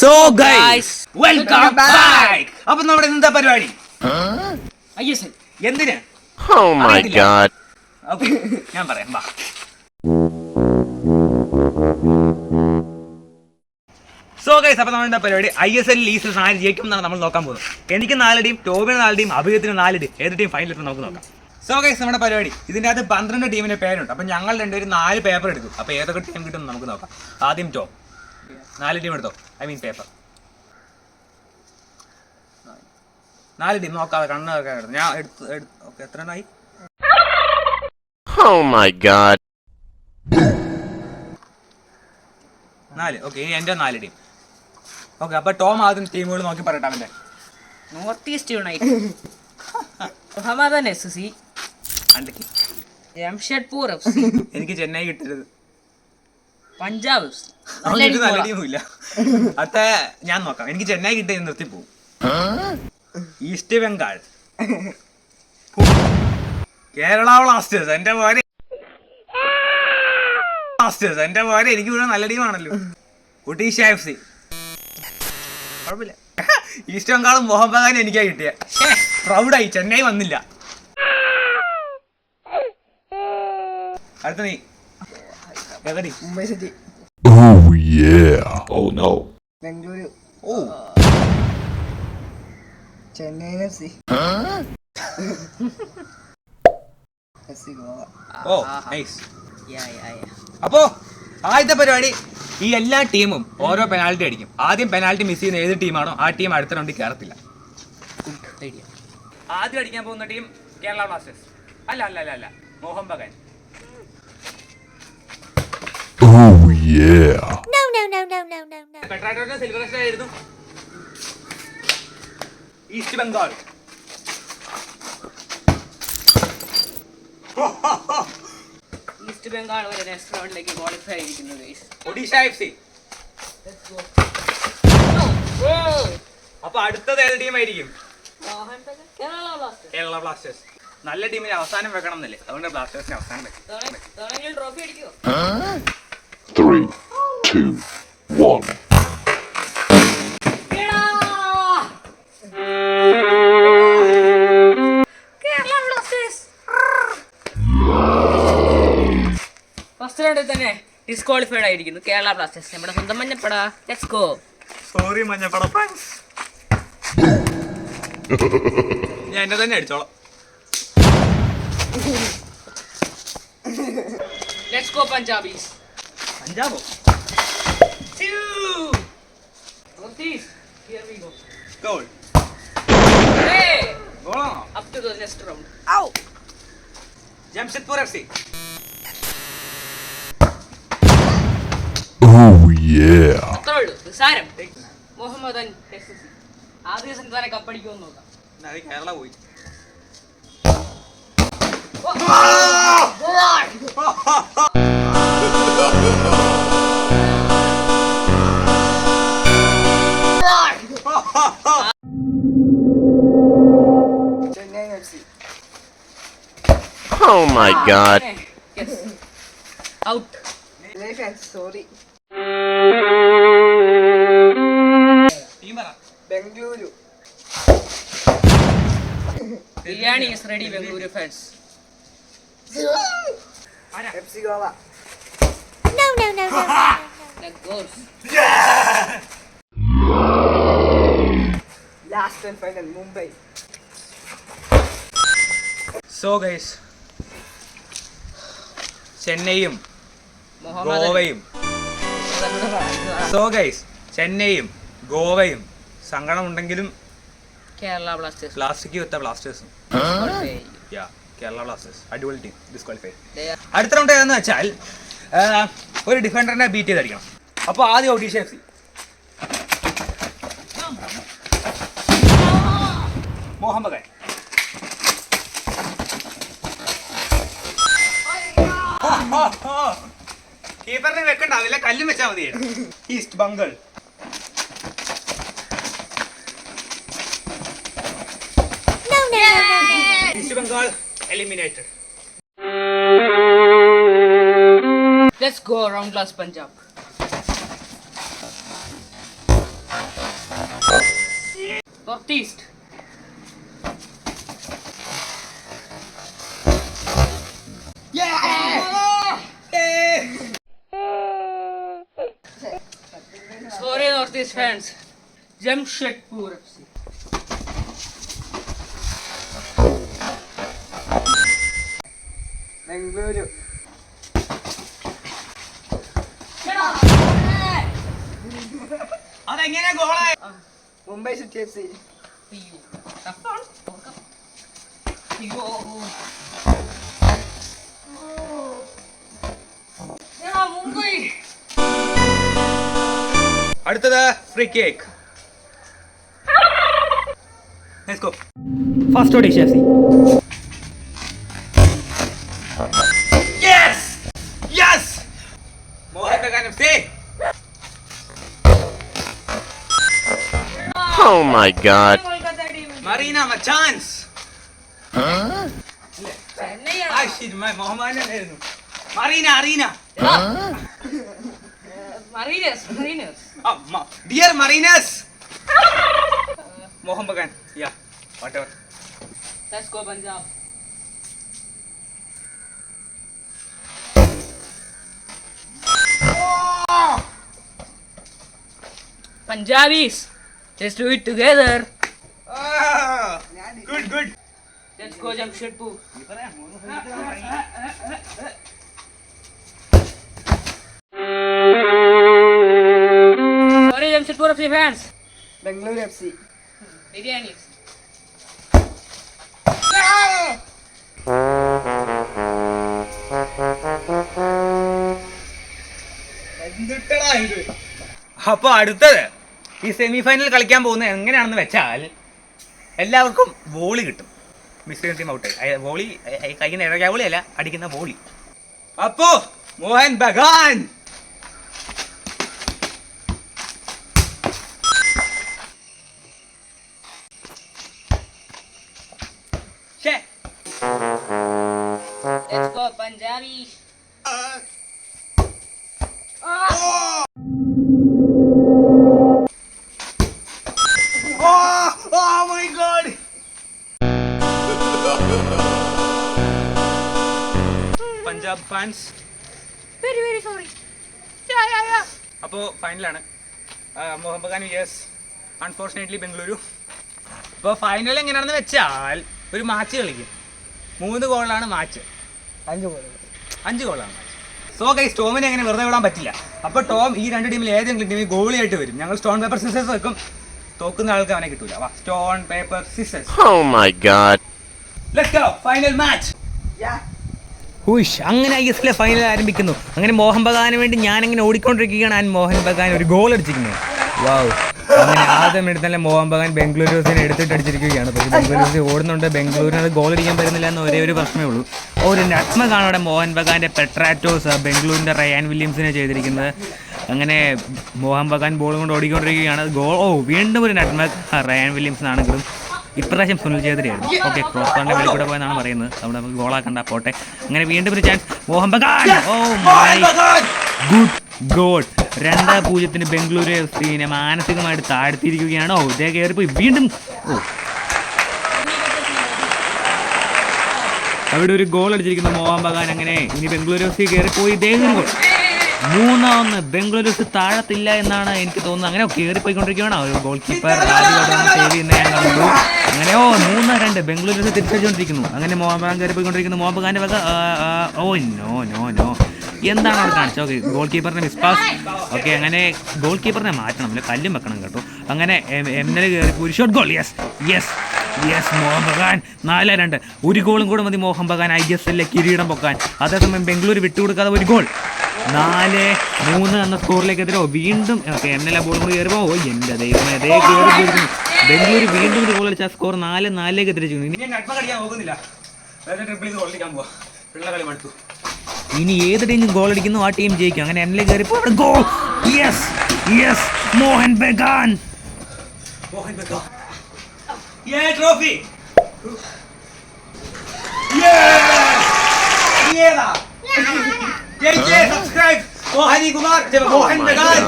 So guys Guys. Welcome back അപ്പൊ നമ്മുടെ എന്താ പരിപാടി? അയ്യോ എസ് എന്തിനാ? Oh my അറിയത്തില്ല. god. Okay, ഞാൻ പറയാം. വാ. സോ ഗൈസ് അപ്പൊ നമ്മുടെ പരിപാടി ഐ എസ് എൽ ഈ സീസൺ ആര് ജയിക്കും എന്നാണ് നമ്മൾ നോക്കാൻ പോകുന്നത്. എനിക്ക് നാല് ടീം ടോബിന് നാല് ടീം അഭിജിത്തിന് നാല് ടീം ഏത് ടീം ഫൈനൽ നമുക്ക് നോക്കാം. സോ ഗൈസ് നമ്മുടെ പരിപാടി. ഇതിന്റെ അകത്ത് പന്ത്രണ്ട് ടീമിന്റെ പേരുണ്ട്. അപ്പൊ ഞങ്ങൾ രണ്ടുപേരും നാല് പേപ്പർ എടുക്കും. അപ്പൊ ഏതൊക്കെ ടീം കിട്ടും എന്ന് നമുക്ക് നോക്കാം. ആദ്യം ടോം. നാല് ടീം എടുത്തോ? I mean paper. നാല് ടീം നോക്കാതെ കണ്ണൊക്കെ എടുത്തു ഞാൻ എടുത്ത് എടുത്ത് ഓക്കെ എത്ര എണ്ണായി Oh my god. നാല് ഓക്കെ ഇനി എന്റെ നാല് ടീം. ഓക്കെ അപ്പൊ ടോം ആദ്യം ടീമുകൾ നോക്കി പറയട്ടെ അവന്റെ North East United. Mohammedan S C. അണ്ടക്ക് Jamshedpur F C. എനിക്ക് ചെന്നൈ കിട്ടരുത്. പഞ്ചാബ്. നല്ല ടീമില്ല അത്ത ഞാൻ നോക്കാം. എനിക്ക് ചെന്നൈ കിട്ടിയ നിർത്തി പോകും ഈസ്റ്റ് ബംഗാൾ കേരള ബ്ലാസ്റ്റേഴ്സ് എന്റെ പോലെ ബ്ലാസ്റ്റേഴ്സ് എന്റെ പോലെ എനിക്ക് ഇവിടെ നല്ല ടീമാണല്ലോ. ഒഡീഷ എഫ് സി കുഴപ്പമില്ല. ഈസ്റ്റ് ബംഗാളും മോഹൻ ബഗാനും എനിക്കാ കിട്ടിയ. പ്രൗഡായി ചെന്നൈ വന്നില്ല. അടുത്ത നീ. Team? മുംബൈ സിറ്റി. ബംഗളൂരു ഓ. Chennai F C. F C Goa. ഓ നൈസ് അപ്പോ ആദ്യത്തെ പരിപാടി ഈ എല്ലാ ടീമും ഓരോ പെനാൽറ്റി അടിക്കും. ആദ്യം പെനാൽറ്റി മിസ് ചെയ്യുന്ന ഏത് ടീമാണോ ആ ടീം അടുത്ത റൗണ്ടിൽ കയറത്തില്ല ആദ്യം അടിക്കാൻ പോകുന്ന ടീം കേരള ബ്ലാസ്റ്റേഴ്സ്. അല്ല അല്ല അല്ല അല്ല. മോഹൻ ബഗാൻ. ആയിരുന്നു. ഈസ്റ്റ് ബംഗാൾ ഈസ്റ്റ് ബംഗാൾ വരെ നെക്സ്റ്റ് റൗണ്ടിലേക്ക് ക്വാളിഫൈ ആയിരിക്കുന്നു guys. ഒഡീഷ എഫ് സി അപ്പൊ അടുത്തത് ഏത് ടീം ആയിരിക്കും? മോഹൻ ബഗാൻ കേരള ബ്ലാസ്റ്റേഴ്സ് കേരള ബ്ലാസ്റ്റേഴ്സ് നല്ല ടീമിന് അവസാനം വെക്കണം എന്നല്ലേ അതുകൊണ്ട് ബ്ലാസ്റ്റേഴ്സിന് അവസാനം വെക്കും. ട്രോഫി അടിക്കുമോ Three, two, one. ഫസ്റ്റ് റൗണ്ടിൽ തന്നെ ഡിസ്ക്വാളിഫൈഡ് ആയിരിക്കുന്നു. കേരള ബ്ലാസ്റ്റേഴ്സ്. നമ്മുടെ സ്വന്തം Manjappada. Let's go sorry Manjappada. Friends ഞാൻ എന്നെ തന്നെ അടിച്ചോളാം. ലെറ്റ്സ് ഗോ പഞ്ചാബീസ് പഞ്ചാബോ North East, here we go. Goal Hey! ഗോളാണോ Up to the next round. Jamshedpur F C Oh yeah. അത്രേ ഉള്ളൂ നിസാരം മുഹമ്മദൻ എസ് സി. ആദ്യ ദിവസം തന്നെ കപ്പടിക്കുമെന്ന് നോക്കാം. അത് കേരള പോയി. Chennai my ah, god. Out. sorry. Bengaluru. Biryani is ready, Bengaluru fans. FC Goa. No, no, no, no. no, no. the goals. Yeah! Last and final, Mumbai. So, guys. ചെന്നൈയും ഗോവയും. So guys ചെന്നൈയും ഗോവയും സങ്കടമുണ്ടെങ്കിലും Kerala Blasters. Plastic with ബ്ലാസ്റ്റേഴ്സും. Yeah Kerala Blasters. അടിപൊളി team disqualify അടുത്ത round ഏതെന്ന് വെച്ചാൽ ഒരു ഡിഫൻഡറിനെ ബീറ്റ് ചെയ്തടിക്കണം അപ്പോൾ ആദ്യം ഒഡീഷ എഫ് സി മോഹൻ കീപ്പറിനെ വെക്കണ്ട അതിലെ കല്ലും വെച്ചാൽ മതി East Bengal. East Bengal eliminated Let's go around class Punjab. North fans Jamshedpur F C Bengaluru അതെങ്ങനെ ഗോളായ മുംബൈ സിറ്റി എഫ് സി അയ്യോ അയ്യോ. അടുത്തത് free kick first! Mohan Bagan FC. Oh my god. Marina Ah my ആയിരുന്നു. Marina, Arena. Mariners മറീനസ് அம்மா dear மரைனஸ் மோகன் Bagan yeah whatever let's go Punjab Punjabis, let's do it together. Good, good. Let's go, Jamshedpur. Jamshedpur F C fans Bengaluru F C biryani അപ്പൊ അടുത്തത് ഈ semi final കളിക്കാൻ പോകുന്നത് എങ്ങനെയാണെന്ന് വെച്ചാൽ എല്ലാവർക്കും വോളി കിട്ടും. മിസ് ടീം ഔട്ട് വോളി കൈ ഇടയ്ക്ക വോളി അല്ല അടിക്കുന്ന വോളി. അപ്പോ Mohun Bagan fans very very sorry അപ്പോൾ ഫൈനലാണ് മുഹമ്മദ് ഖാൻ യെസ് അൺഫോർച്ചുനേറ്റ്ലി ബംഗളൂരു. അപ്പോൾ ഫൈനൽ എങ്ങനെയാണെന്ന് വെച്ചാൽ ഒരു മാച്ച് കളിക്കും. മൂന്ന് ഗോളാണ് മാച്ച് അഞ്ച് ഗോൾ അഞ്ച് ഗോളാണ് മാച്ച് സോ ഗൈസ് ടോമിനെ എങ്ങനെ വെറുതെ വിടാൻ പറ്റില്ല. അപ്പോൾ ടോം ഈ രണ്ട് ടീമിൽ ഏതെങ്കിലും ടീമിൽ ഗോളിയായിട്ട് വരും. ഞങ്ങൾ സ്റ്റോൺ പേപ്പർ സിസേഴ്സ് വെക്കും. തോക്കുന്ന ആൾക്ക് അവനെ കിട്ടൂല. വാ stone paper scissors oh my god let's go final match yeah hush അങ്ങനെ ഐ എസ് എല്ലെ ഫൈനൽ ആരംഭിക്കുന്നു. അങ്ങനെ മോഹൻ ബഗാന് വേണ്ടി ഞാൻ ഇങ്ങനെ ഓടിക്കൊണ്ടിരിക്കുകയാണ്. ആൻഡ് മോഹൻ ബഗാൻ ഒരു ഗോൾ അടിച്ചിരിക്കുന്നത് വാവ് അങ്ങനെ ആദ്യം എടുത്തല്ലേ മോഹൻ ബഗാൻ ബംഗളൂരുസിനെ എടുത്തിട്ട് അടിച്ചിരിക്കുകയാണ്. പക്ഷേ ബംഗളൂരുസ് ഓടുന്നുണ്ട്. ബംഗളൂരിന് അത് ഗോൾ അടിക്കാൻ പറ്റുന്നില്ല എന്ന ഒരേ ഒരു പ്രശ്നമേ ഉള്ളൂ. ഒരു നഗ്മ അവിടെ മോഹൻ ബഗാന്റെ പെട്രാറ്റോസ് ബംഗളൂരിന്റെ റയാൻ വില്യംസിനെ ചെയ്തിരിക്കുന്നത്. അങ്ങനെ മോഹൻ ബഗാൻ ബോൾ കൊണ്ട് ഓടിക്കൊണ്ടിരിക്കുകയാണ്. ഗോൾ ഓ വീണ്ടും ഒരു നഗ്മ റയാൻ വില്യംസിനാണെങ്കിലും ഇപ്രാവശ്യം സുനിൽ ചേദ്രിയായിരുന്നു ഓക്കെ ക്രോസ് ബാറിന്റെ വെളി കൂടെ പോയെന്നാണ് പറയുന്നത്. അവിടെ നമുക്ക് ഗോളാക്കണ്ട പോട്ടെ. അങ്ങനെ വീണ്ടും ഒരു chance Mohun Bagan. Oh my good god രണ്ട് പൂജ്യത്തിന് ബംഗളൂരു എഫ് സിനെ മാനസികമായിട്ട് താഴ്ത്തിയിരിക്കുകയാണ്. ഓ ഇതേ കയറിപ്പോയി വീണ്ടും ഓ അവിടെ ഒരു ഗോൾ അടിച്ചിരിക്കുന്നു മോഹൻ ബഗാൻ അങ്ങനെ. ഇനി ബംഗളൂരു എഫ് സി കയറിപ്പോയി ഒരു ഗോൾ മൂന്നാമൊന്ന് ബംഗളൂരു എഫ് സി താഴത്തില്ല എന്നാണ് എനിക്ക് തോന്നുന്നത്. അങ്ങനെ കയറിപ്പോയിക്കൊണ്ടിരിക്കുകയാണ്. ഒരു ഗോൾ കീപ്പർ സേവ് ചെയ്യുന്ന ഞാൻ കണ്ടു. അങ്ങനെ ഓ മൂന്ന് രണ്ട്. ബംഗളൂരു നിന്ന് തിരിച്ചടിച്ചുകൊണ്ടിരിക്കുന്നു അങ്ങനെ മോഹൻ പോയിക്കൊണ്ടിരിക്കുന്നു. മോഹൻ വക ഓ നോ നോ നോ. എന്താണ് അവിടെ കാണിച്ചത്? ഓക്കെ ഗോൾ കീപ്പറിനെ മിസ്പാസ് ഓക്കെ അങ്ങനെ ഗോൾ കീപ്പറിനെ മാറ്റണം. അല്ലെ കല്ലും വെക്കണം കേട്ടോ. അങ്ങനെ എം എൽ കയറി ഒരു shot goal yes yes yes Mohan Bagan നാല് രണ്ട്. ഒരു ഗോളും കൂടെ മതി മോഹൻ ബഗാൻ ഐ എസ് എല്ലിലെ കിരീടം പൊക്കാൻ. അതേസമയം ബംഗളൂരു വിട്ടുകൊടുക്കാതെ ഒരു ഗോൾ. നാല് മൂന്ന് എന്ന സ്കോറിലേക്ക് സ്കോറിലേക്കെതിരെ വീണ്ടും ഓക്കെ എം എൽ എ ബോളും കൂടി കയറുമ്പോൾ ഓ എന്റെ ദൈവമേ അതേ കയറി ബംഗളൂരു വീണ്ടും ഒരു ഗോൾ അടിച്ച സ്കോർ നാല് നാലിലേക്ക് എത്തിച്ചു ഇനി ഞാൻ നട്മ കളിക്കാൻ പോകുന്നില്ല ട്രിപ്പിൾ ഇത് ഓടിക്കാൻ പോവാ. പിള്ള കളി മടുത്തു. ഇനി ഏത് ടീം ഗോൾ അടിക്കുന്നു ആ ടീം ജയിക്കും. അങ്ങനെ എന്നെ കയറിപ്പോ അവിടെ goal yes yes Mohun Bagan. Mohun Bagan. യേ ട്രോഫി യേതാ ജയിച്ചേ സബ്സ്ക്രൈബ് മോഹനി കുമാർ മോഹൻ Oh my ബഗാൻ.